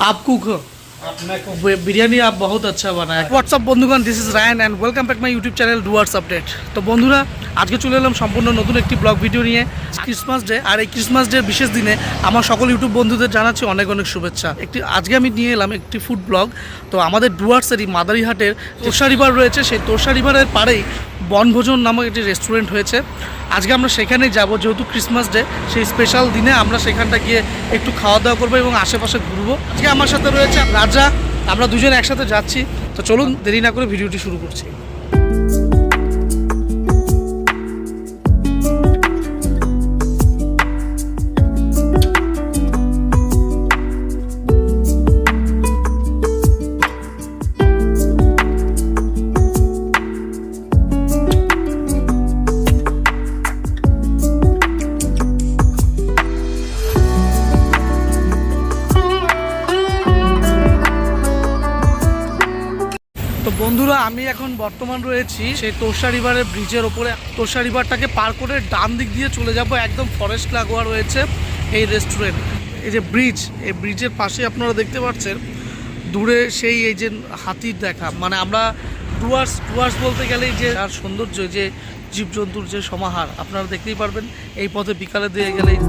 आप कुक हो वे- बिरयानी आप बहुत अच्छा बनाया হোয়াটসঅ্যাপ বন্ধুগণ this is Ryan and welcome back my YouTube channel Dooars update তো বন্ধুরা আজকে চলে এলাম সম্পূর্ণ নতুন একটি ব্লগ ভিডিও নিয়ে ক্রিসমাস ডে আর এই ক্রিসমাস ডে বিশেষ দিনে আমার সকল ইউটিউব বন্ধুদের জানাচ্ছি অনেক অনেক শুভেচ্ছা একটি আজকে আমি নিয়ে এলাম একটি ফুড ব্লগ তো আমাদের ডুয়ার্সেরই মাদারিহাটের তোষা রিভার রয়েছে সেই তোষা রিভারের পাড়েই বনভোজন নামক একটি রেস্টুরেন্ট হয়েছে। আজকে আমরা সেখানে যাব, যেহেতু ক্রিসমাস ডে সেই স্পেশাল দিনে আমরা সেখানটা গিয়ে একটু খাওয়া দাওয়া করব এবং আশেপাশে ঘুরবো। আজকে আমার সাথে রয়েছে রাজা, আমরা দুজন একসাথে যাচ্ছি। তো চলুন দেরি না করে ভিডিওটি শুরু করছি। তো বন্ধুরা, আমি এখন বর্তমান রয়েছি সেই তোষা রিভারের ব্রিজের ওপরে। তোষা রিভারটাকে পার করে ডান দিক দিয়ে চলে যাব। একদম ফরেস্ট লাগোয়া রয়েছে এই রেস্টুরেন্ট এই যে ব্রিজ এই ব্রিজের পাশে আপনারা দেখতে পাচ্ছেন, দূরে সেই এই যে হাতির দেখা। মানে আমরা ডুয়ার্স ডুয়ার্স বলতে গেলেই যে আর সৌন্দর্য, যে জীবজন্তুর যে সমাহার, আপনারা দেখতেই পারবেন। এই পথে বিকালে দিয়ে গেলেই।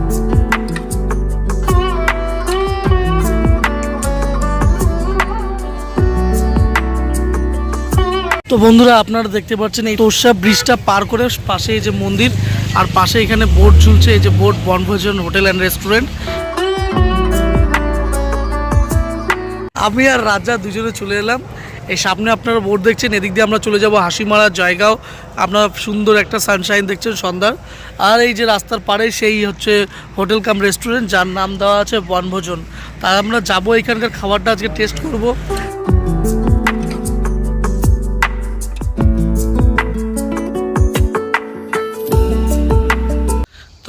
তো বন্ধুরা, আপনারা দেখতে পাচ্ছেন এই তোরসা ব্রিজটা পার করে পাশে এই যে মন্দির, আর পাশে এখানে বোর্ড ঝুলছে, এই যে বোর্ড বনভোজন হোটেল অ্যান্ড রেস্টুরেন্ট। আমি আর রাজা দুজনে চলে এলাম। এই সামনে আপনারা বোর্ড দেখছেন, এদিক দিয়ে আমরা চলে যাব হাসিমারা জয়গাঁও। আপনারা সুন্দর একটা সানশাইন দেখছেন সন্ধ্যার। আর এই যে রাস্তার পাড়ে সেই হচ্ছে হোটেল কাম রেস্টুরেন্ট, যার নাম দেওয়া আছে বনভোজন। তাই আমরা যাব, এখানকার খাবারটা আজকে টেস্ট করব।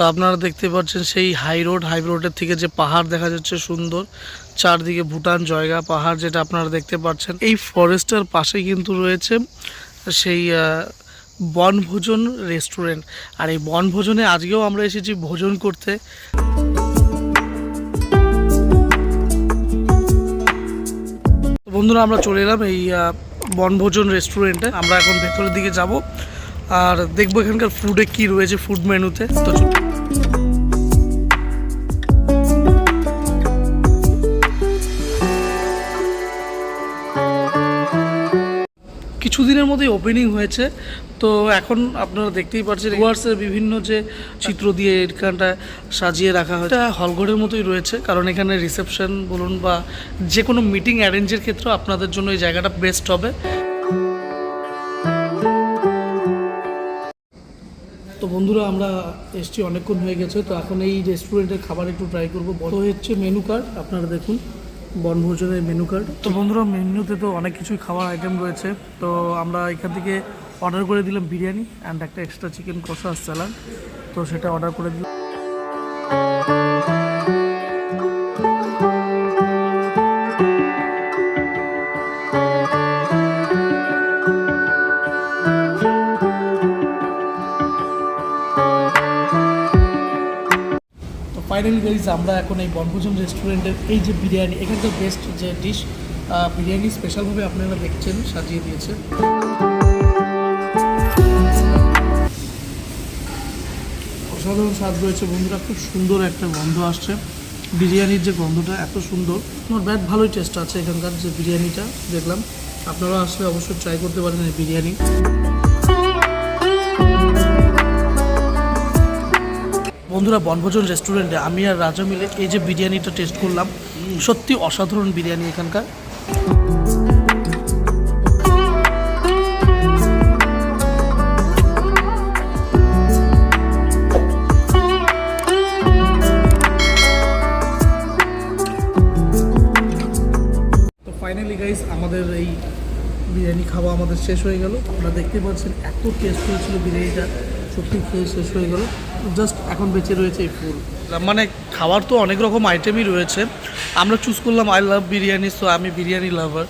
তো আপনারা দেখতে পাচ্ছেন সেই হাই রোড হাই রোডের থেকে যে পাহাড় দেখা যাচ্ছে সুন্দর, চারদিকে ভুটান জয়গা পাহাড় যেটা আপনারা দেখতে পাচ্ছেন। এই ফরেস্টের পাশে কিন্তু রয়েছে সেই বনভোজন রেস্টুরেন্ট আর এই বনভোজনে আজকেও আমরা এসেছি ভোজন করতে। বন্ধুরা, আমরা চলে এলাম এই বনভোজন রেস্টুরেন্টে আমরা এখন ভেতরের দিকে যাব। আর দেখব এখানকার ফুডে কি রয়েছে ফুড মেনুতে তো। কিছুদিনের মধ্যেই ওপেনিং হয়েছে। তো এখন আপনারা দেখতেই পাচ্ছেন ওয়ার্সের বিভিন্ন যে চিত্র দিয়ে এখানটা সাজিয়ে রাখা হয় এটা হলঘরের মতোই রয়েছে, কারণ এখানে রিসেপশন বলুন বা যে কোনো মিটিং অ্যারেঞ্জের ক্ষেত্রে আপনাদের জন্য এই জায়গাটা বেস্ট হবে। তো বন্ধুরা, আমরা এসছি অনেকক্ষণ হয়ে গেছে, তো এখন এই রেস্টুরেন্টের খাবার একটু ট্রাই করব। বড় হচ্ছে মেনু কার্ড আপনারা দেখুন। বনভোজনের মেনু কার্ড তো বন্ধুরা, মেনুতে তো অনেক কিছুই খাওয়ার আইটেম রয়েছে। তো আমরা এখান থেকে অর্ডার করে দিলাম বিরিয়ানি অ্যান্ড একটা এক্সট্রা চিকেন কষা স্যালাড তো সেটা অর্ডার করে দিলাম। ফাইনালি গাইজ আমরা এখন এই বনভোজন রেস্টুরেন্টের এই যে বিরিয়ানি এখানকার বেস্ট যে ডিশ বিরিয়ানি স্পেশালভাবে আপনারা দেখছেন, সাজিয়ে দিয়েছে। অসাধারণ স্বাদ রয়েছে বন্ধুরা, খুব সুন্দর একটা গন্ধ আসছে। বিরিয়ানির যে গন্ধটা এত সুন্দর, আমার ব্যাট ভালোই টেস্ট আছে এখানকার যে বিরিয়ানিটা, দেখলাম। আপনারা আসলে অবশ্যই ট্রাই করতে পারেন এই বিরিয়ানি। বন্ধুরা, বনভোজন রেস্টুরেন্টে আমি আর রাজা মিলে এই যে বিরিয়ানিটা টেস্ট করলাম, সত্যি অসাধারণ বিরিয়ানি এখানকার। ফাইনালি গাইস আমাদের এই বিরিয়ানি খাওয়া আমাদের শেষ হয়ে গেল। আপনারা দেখতে পাচ্ছেন এত টেস্ট হয়েছিল বিরিয়ানিটা। সত্যি খেয়ে শেষ হয়ে গেল। জাস্ট এখন বেঁচে রয়েছে এই ফুল মানে খাওয়ার তো অনেক রকম আইটেমই রয়েছে আমরা চুজ করলাম আই লাভ বিরিয়ানি সো আমি বিরিয়ানি লাভার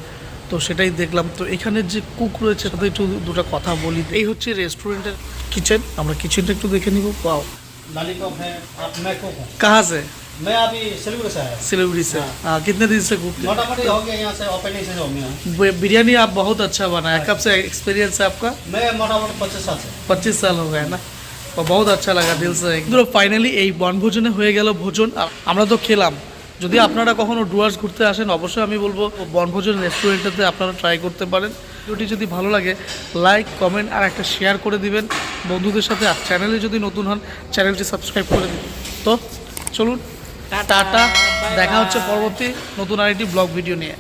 তো সেটাই দেখলাম তো এখানের যে কুক রয়েছে তাদের একটু দুটো কথা বলি এই হচ্ছে রেস্টুরেন্টের কিচেন আমরা কিচেনটা একটু দেখে নিব পাও लॉलीपॉप है आप मैं को कहाँ से मैं अभी सिलीगुड़ी से आया सिलीगुड़ी से हाँ, कितने दिन से घूमते मोटा मोटी हो गया यहाँ से ओपनिंग से हो गया हैं? बिरयानी आप बहुत अच्छा बनाया कब से एक्सपीरियंस है आपका मैं मोटा मोटी पच्चीस साल से পঁচিশ সাল হয়ে গেছে না বহুত আচ্ছা লাগা দিল সে একদম ফাইনালি এই বনভোজনে হয়ে গেল ভোজন। আমরা তো খেলাম। যদি আপনারা কখনো ডুয়ার্স ঘুরতে আসেন অবশ্যই আমি বলব বনভোজন রেস্টুরেন্টটাতে আপনারা ট্রাই করতে পারেন। ভিডিওটি যদি ভালো লাগে লাইক কমেন্ট আর একটা শেয়ার করে দিবেন। বন্ধুদের সাথে আর চ্যানেলে যদি নতুন হন চ্যানেলটি সাবস্ক্রাইব করে দিন তো চলুন টাটা দেখা হচ্ছে পরবর্তী নতুন আরেকটি ব্লগ ভিডিও নিয়ে।